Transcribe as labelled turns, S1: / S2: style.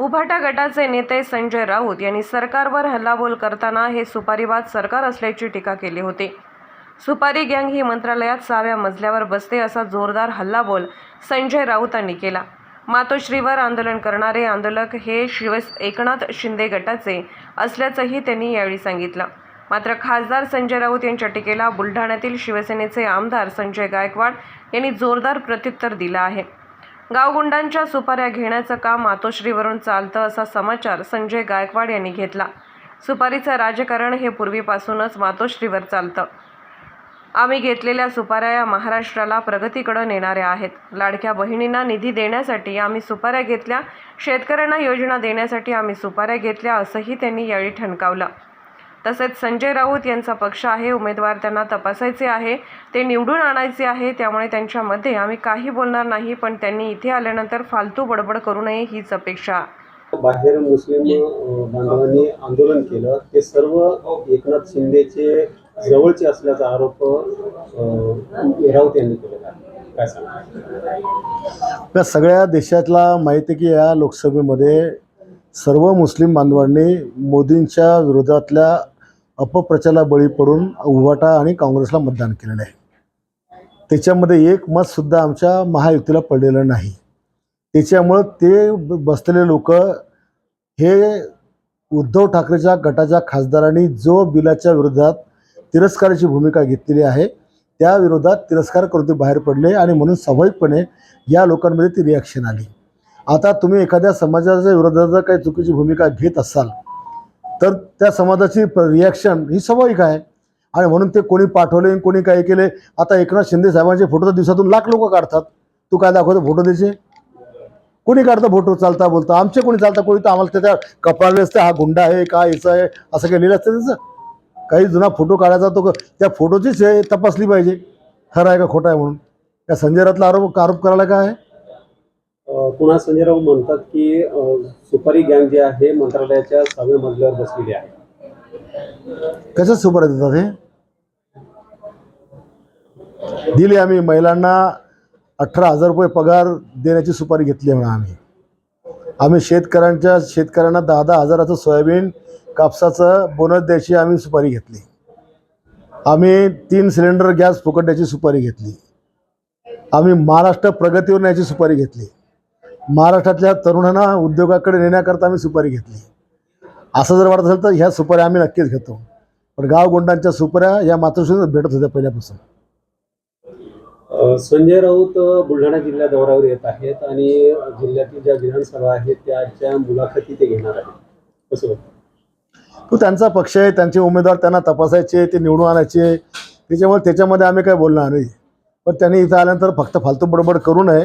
S1: उभाटा गटाचे नेते संजय राऊत यांनी सरकारवर हल्लाबोल करताना हे सुपारीवाद सरकार असल्याची टीका केली होती. सुपारी गँग ही मंत्रालयात सहाव्या मजल्यावर बसते असा जोरदार हल्लाबोल संजय राऊतांनी केला. मातोश्रीवर आंदोलन करणारे आंदोलक हे शिव एकनाथ शिंदे गटाचे असल्याचंही त्यांनी यावेळी सांगितलं. मात्र खासदार संजय राऊत यांच्या टीकेला बुलढाण्यातील शिवसेनेचे आमदार संजय गायकवाड यांनी जोरदार प्रत्युत्तर दिलं आहे. गावगुंडांच्या सुपाऱ्या घेण्याचं काम मातोश्रीवरून चालतं असा समाचार संजय गायकवाड यांनी घेतला. सुपारीचं राजकारण हे पूर्वीपासूनच मातोश्रीवर चालतं. आम्ही घेतलेल्या सुपाऱ्या या महाराष्ट्राला प्रगतीकडे नेणाऱ्या आहेत. लाडक्या बहिणींना निधी देण्यासाठी आम्ही सुपाऱ्या घेतल्या शेतकऱ्यांना योजना देण्यासाठी आम्ही सुपाऱ्या घेतल्या असंही त्यांनी यावेळी ठणकावलं. तसेच संजय राऊत यांचा पक्ष आहे उमेदवार त्यांना तपासायचे आहे ते निवडून आणायचे आहे त्यामुळे त्यांच्यामध्ये आम्ही काही बोलणार नाही पण त्यांनी इथे आल्यानंतर फालतू बडबड करू नये हीच अपेक्षा.
S2: बाहेर मुस्लिम बांधवांनी आंदोलन केलं. ते सर्व एकनाथ शिंदेचे जवळचे असल्याचा आरोप राऊत यांनी केलेला काय सांगा
S3: सगळ्या देशातला माहिती आहे की या लोकसभेमध्ये सर्व मुस्लिम बांधवांनी मोदींच्या विरोधातल्या अपप्रचाराला बळी पडून उभाटा आणि काँग्रेसला मतदान केलेलं आहे. त्याच्यामध्ये एक मतसुद्धा आमच्या महायुतीला पडलेलं नाही. त्याच्यामुळं ते बसलेले लोक हे उद्धव ठाकरेच्या गटाच्या खासदारांनी जो बिलाच्या विरोधात तिरस्काराची भूमिका घेतलेली आहे त्या विरोधात तिरस्कार करून ते बाहेर पडले आणि म्हणून स्वाभाविकपणे या लोकांमध्ये ती रिॲक्शन आली. आता तुम्ही एखाद्या समाजाच्या विरोधात जर काही चुकीची भूमिका घेत असाल तर त्या समाजाची रिॲक्शन ही स्वाभाविक आहे. आणि म्हणून ते कोणी पाठवले कोणी काय केले आता एकनाथ शिंदे साहेबांचे फोटो तर दिवसातून लाख लोक काढतात. तू काय दाखवतो फोटो द्यायचे कोणी काढतं फोटो चालता बोलता? आमचे कोणी चालता कोणी? तर आम्हाला त्याच्या कपाळले असते हा गुंडा आहे का याचं आहे असं काही लिहिलं असतं त्याचं. काही जुना फोटो काढायचा तो त्या फोटोचीच हे तपासली पाहिजे. खरं आहे का खोटं आहे म्हणून? त्या संजय रातला आरोप आरोप करायला काय आहे?
S2: पुन्हा संजय म्हणतात की सुपारी गँग जे आहे मंत्रालयाच्या सहाव्या मजल्यावर बसलेली आहे.
S3: कशात सुपारी देतात हे? दिली आम्ही महिलांना अठरा हजार रुपये पगार देण्याची सुपारी घेतली म्हणा आम्ही. आम्ही शेतकऱ्यांच्या शेतकऱ्यांना दहा दहा हजाराचं सोयाबीन कापसाचं बोनस द्यायची आम्ही सुपारी घेतली. आम्ही तीन सिलेंडर गॅस फुकट द्यायची सुपारी घेतली. आम्ही महाराष्ट्र प्रगतीवर न्यायची सुपारी घेतली. महाराष्ट्रातल्या तरुणांना उद्योगाकडे नेण्याकरता आम्ही सुपारी घेतली. असं जर वाटत असेल तर ह्या सुपाऱ्या आम्ही नक्कीच घेतो. पण गावगोंडांच्या सुपाऱ्या या मातोश्रीच भेटत होत्या पहिल्यापासून.
S2: संजय राऊत बुलढाणा जिल्हा दौऱ्यावर येत आहेत आणि जिल्ह्यातील ज्या विधानसभा आहेत त्याच्या मुलाखती ते घेणार आहेत. कसं?
S3: तो त्यांचा पक्ष आहे त्यांचे उमेदवार त्यांना तपासायचे ते निवडून आणायचे. त्याच्यामुळे त्याच्यामध्ये आम्ही काय बोलणार नाही. पण त्यांनी इथं आल्यानंतर फक्त फालतू बडबड करू नये.